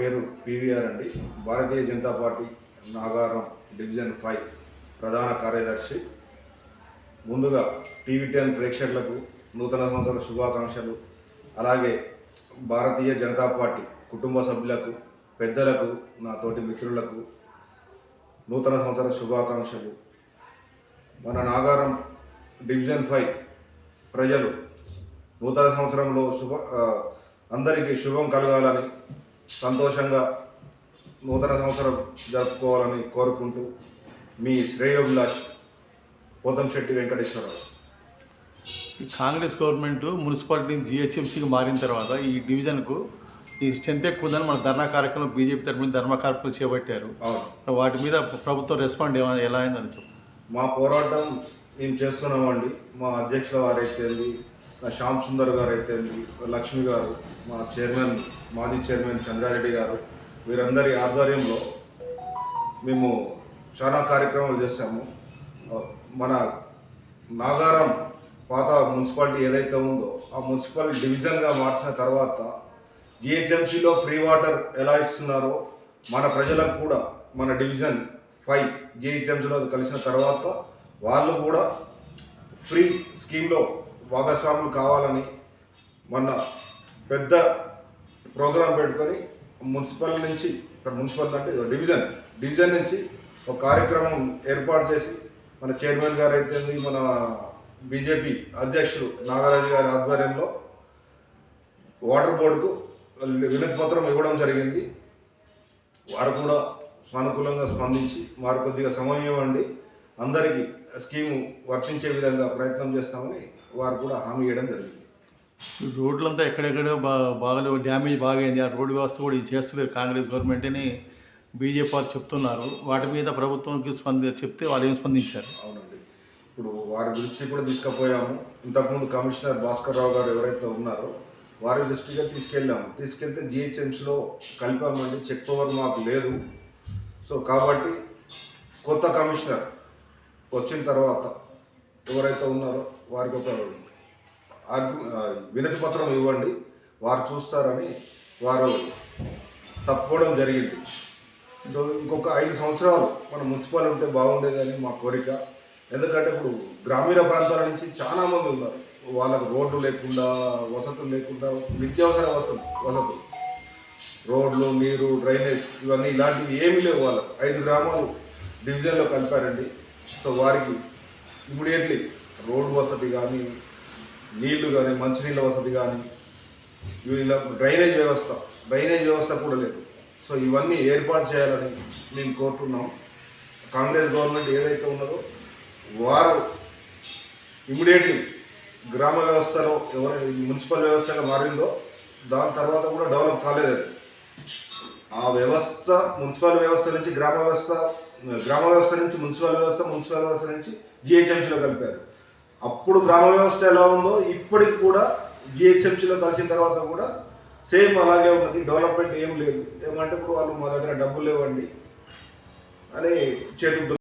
పేరు పివిఆర్ అండి. Bharatiya Janata Party Nagaram division five ప్రధాన కార్యదర్శి. ముందుగా టీవీ టెన్ ప్రేక్షకులకు నూతన సంవత్సర శుభాకాంక్షలు. అలాగే భారతీయ జనతా పార్టీ కుటుంబ సభ్యులకు పెద్దలకు నా తోటి మిత్రులకు నూతన సంవత్సర శుభాకాంక్షలు. మన నాగారం డివిజన్ ఫైవ్ ప్రజలు నూతన సంవత్సరంలో శుభ అందరికీ శుభం కలగాలని సంతోషంగా నూతన సంవత్సరం జరుపుకోవాలని కోరుకుంటూ మీ శ్రేయోభిలాష్ పోతంశెట్టి వెంకటేశ్వరరావు. ఈ కాంగ్రెస్ గవర్నమెంట్ మున్సిపాలిటీ జిహెచ్ఎంసీకి మారిన తర్వాత ఈ డివిజన్కు ఈ స్ట్రెంత్ ఎక్కువ ఉందని మన ధర్నా కార్యక్రమం బీజేపీ తరఫున ధర్మ కార్యక్రమం చేపట్టారు. వాటి మీద ప్రభుత్వం రెస్పాండ్ ఏమైనా ఎలా అయిందని చెప్పు మా పోరాటం మేము చేస్తున్నామండి. మా అధ్యక్షుల వారు అయితేంది నా శ్యామ్ సుందర్ గారు అయితే లక్ష్మి గారు మా చైర్మన్ మాజీ చైర్మన్ చంద్రారెడ్డి గారు వీరందరి ఆధ్వర్యంలో మేము చాలా కార్యక్రమాలు చేశాము. మన నాగారం పాత మున్సిపాలిటీ ఏదైతే ఉందో ఆ మున్సిపల్ డివిజన్గా మార్చిన తర్వాత జిహెచ్ఎంసీలో ఫ్రీ వాటర్ ఎలా ఇస్తున్నారో మన ప్రజలకు కూడా మన డివిజన్ ఫైవ్ జిహెచ్ఎంసీలో కలిసిన తర్వాత వాళ్ళు కూడా ఫ్రీ స్కీమ్లో భాగస్వాములు కావాలని మొన్న పెద్ద ప్రోగ్రాం పెట్టుకొని మున్సిపల్ నుంచి మున్సిపల్ అంటే డివిజన్ డివిజన్ నుంచి ఒక కార్యక్రమం ఏర్పాటు చేసి మన చైర్మన్ గారు అయితే మన బీజేపీ అధ్యక్షుడు నాగరాజు గారి ఆధ్వర్యంలో వాటర్ బోర్డుకు వినతి పత్రం ఇవ్వడం జరిగింది. వారు కూడా సానుకూలంగా స్పందించి వారు కొద్దిగా సమయం ఇవ్వండి. అందరికీ స్కీము వర్తించే విధంగా ప్రయత్నం చేస్తామని వారు కూడా హామీ ఇవ్వడం జరిగింది. రోడ్లంతా ఎక్కడెక్కడో బా బాగా డ్యామేజ్ బాగైంది. ఆ రోడ్డు వ్యవస్థ కూడా ఇది చేస్తలేదు. కాంగ్రెస్ గవర్నమెంట్ అని బీజేపీ వాళ్ళు చెప్తున్నారు. వాటి మీద ప్రభుత్వంకి స్పంది చెప్తే వాళ్ళు ఏం స్పందించారు? అవునండి. ఇప్పుడు వారి దృష్టి కూడా తీసుకుపోయాము. ఇంతకుముందు కమిషనర్ భాస్కర్ రావు గారు ఎవరైతే ఉన్నారో వారి దృష్టిగా తీసుకెళ్ళాము. తీసుకెళ్తే జిహెచ్ఎంసీలో కలిపామండి. చెక్ పవర్ మాకు లేదు. సో కాబట్టి కొత్త కమిషనర్ వచ్చిన తర్వాత ఎవరైతే ఉన్నారో వారికి ఒక వినతి పత్రం ఇవ్వండి. వారు చూస్తారని వారు తప్పుకోవడం జరిగింది. సో ఇంకొక ఐదు సంవత్సరాలు మన మున్సిపల్ ఉంటే బాగుండేదని మా కోరిక. ఎందుకంటే ఇప్పుడు గ్రామీణ ప్రాంతాల నుంచి చాలా మంది ఉన్నారు. వాళ్ళకు రోడ్లు లేకుండా వసతులు లేకుండా నిత్యావసర వసతులు వసతులు. రోడ్లు నీరు డ్రైనేజ్ ఇవన్నీ ఇలాంటివి ఏమీ లేవు వాళ్ళకు. ఐదు గ్రామాలు డివిజన్లో కలిపారండి. సో వారికి ఇమీడియట్లీ రోడ్డు వసతి కానీ నీళ్ళు కానీ మంచినీళ్ళ వసతి కానీ ఇలా డ్రైనేజ్ వ్యవస్థ డ్రైనేజ్ వ్యవస్థ కూడా లేదు. సో ఇవన్నీ ఏర్పాటు చేయాలని మేము కోరుతున్నాం. కాంగ్రెస్ గవర్నమెంట్ ఏదైతే ఉన్నదో వారు ఇమీడియట్లీ గ్రామ వ్యవస్థలో ఎవరు మున్సిపల్ వ్యవస్థగా మారిందో దాని తర్వాత కూడా డెవలప్ కాలేదు ఆ వ్యవస్థ మున్సిపల్ వ్యవస్థ నుంచి గ్రామ వ్యవస్థ గ్రామ వ్యవస్థ నుంచి మున్సిపల్ వ్యవస్థ మున్సిపల్ వ్యవస్థ నుంచి జిహెచ్ఎంసీలో కలిపారు. అప్పుడు గ్రామ వ్యవస్థ ఎలా ఉందో ఇప్పటికి కూడా జిహెచ్ఎంసీలో కలిసిన తర్వాత కూడా సేమ్ అలాగే ఉన్నది. డెవలప్మెంట్ ఏం లేదు. ఏమంటే ఇప్పుడు వాళ్ళు మా దగ్గర డబ్బులు లేవండి. అని చేరుతున్నారు